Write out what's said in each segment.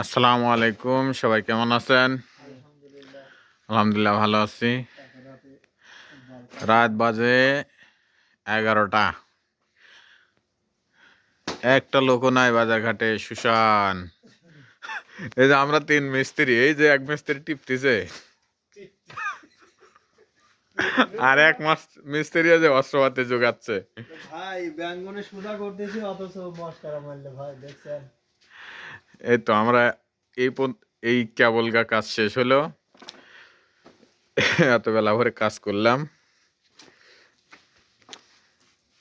আসসালামু আলাইকুম, সবাই কেমন আছেন? আলহামদুলিল্লাহ ভালো আছি। রাত বাজে এগারোটা। একটা লোকও নাই বাজার ঘাটে সুশান। এই যে আমরা তিন মিস্ত্রি, এই যে এক মিস্ত্রি টিপতেছে। আর এক মাস মিস্ত্রি যে অস্ত্রপাতি যোগাচ্ছে ভাই, ব্যাঙ্গনে সুদা করতেছি, অথচ মস্কারা মারলে ভাই, দেখছেন? এই তো আমরা এই এই কেবলগা কাজ শেষ হলো। এত বেলা ভরে কাজ করলাম।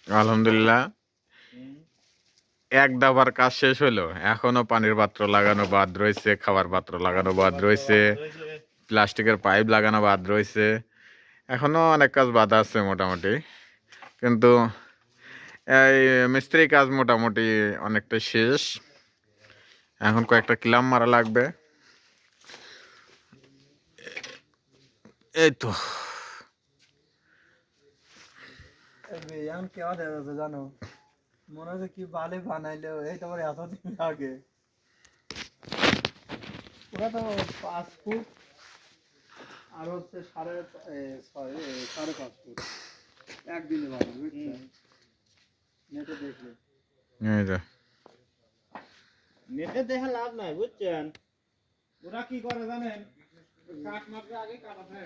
আলহামদুলিল্লাহ। এক দাবার কাজ শেষ হলো। এখনও পানির পাত্র লাগানো বাদ রয়েছে, খাবার পাত্র লাগানো বাদ রয়েছে, প্লাস্টিকের পাইপ লাগানো বাদ রয়েছে। এখনও অনেক কাজ বাদ আছে মোটামুটি। কিন্তু এই মিস্ত্রি কাজ মোটামুটি অনেকটা শেষ। এখন কয়েকটা ক্লাম মারা লাগবে। এই তো। জানো? মনে হচ্ছে কি বালে বানাইলে এই তোমার এতদিন লাগে ওরা তো পাঁচ ফুট আর হচ্ছে সাড়ে সাড়ে পাঁচ ফুট। একদিনে বানাবে নেটে দেখলে। নেটে দেখে লাভ নাই বুঝছেন ওরা কি করে জানেন কাট মারতে আগে কাটাতে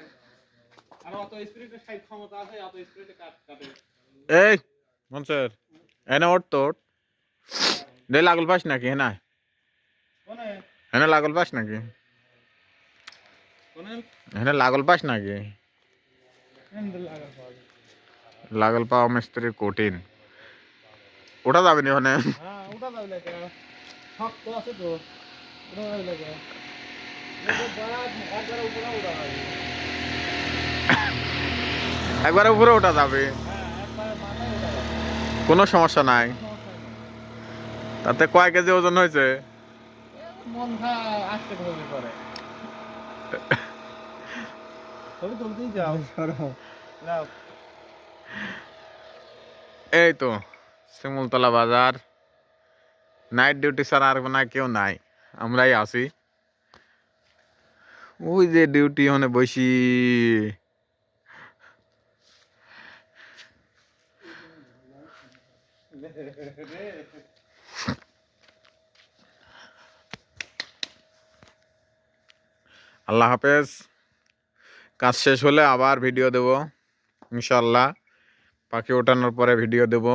আর অত স্পিরিটে সাইড ক্ষমতা আছে অত স্পিরিটে কাট কাটে এই মনসর এনে ওঠ তো ওঠ। দে লাগল পাস নাকি হ্যাঁ কোনে এনে লাগল পাস নাকি কোনে এনে লাগল পাস নাকি হ্যান্ডেল লাগা পাওয়া লাগল পাওয়া মিস্ত্রি কঠিন ওটা যাবে নি ওখানে হ্যাঁ ওটা যাবে লাগে শক্ত আছে তো। ওটা লাগে একবার উপরে ওটা যাবে। কোনো সমস্যা নাই। তাতে কয় কেজি ওজন হয়েছে? এই তো শিমুলতলা বাজার। নাইট ডিউটি ছাড়া আর না কেউ নাই। আমরাই আছি। ওই যে ডিউটি ওখানে বসি। আল্লাহ হাফেজ। কাজ শেষ হলে আবার ভিডিও দেব ইনশাল্লাহ পাখি ওঠানোর পরে ভিডিও দেব।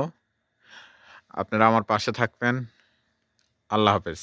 আপনারা আমার পাশে থাকবেন। আল্লাহ হাফেজ।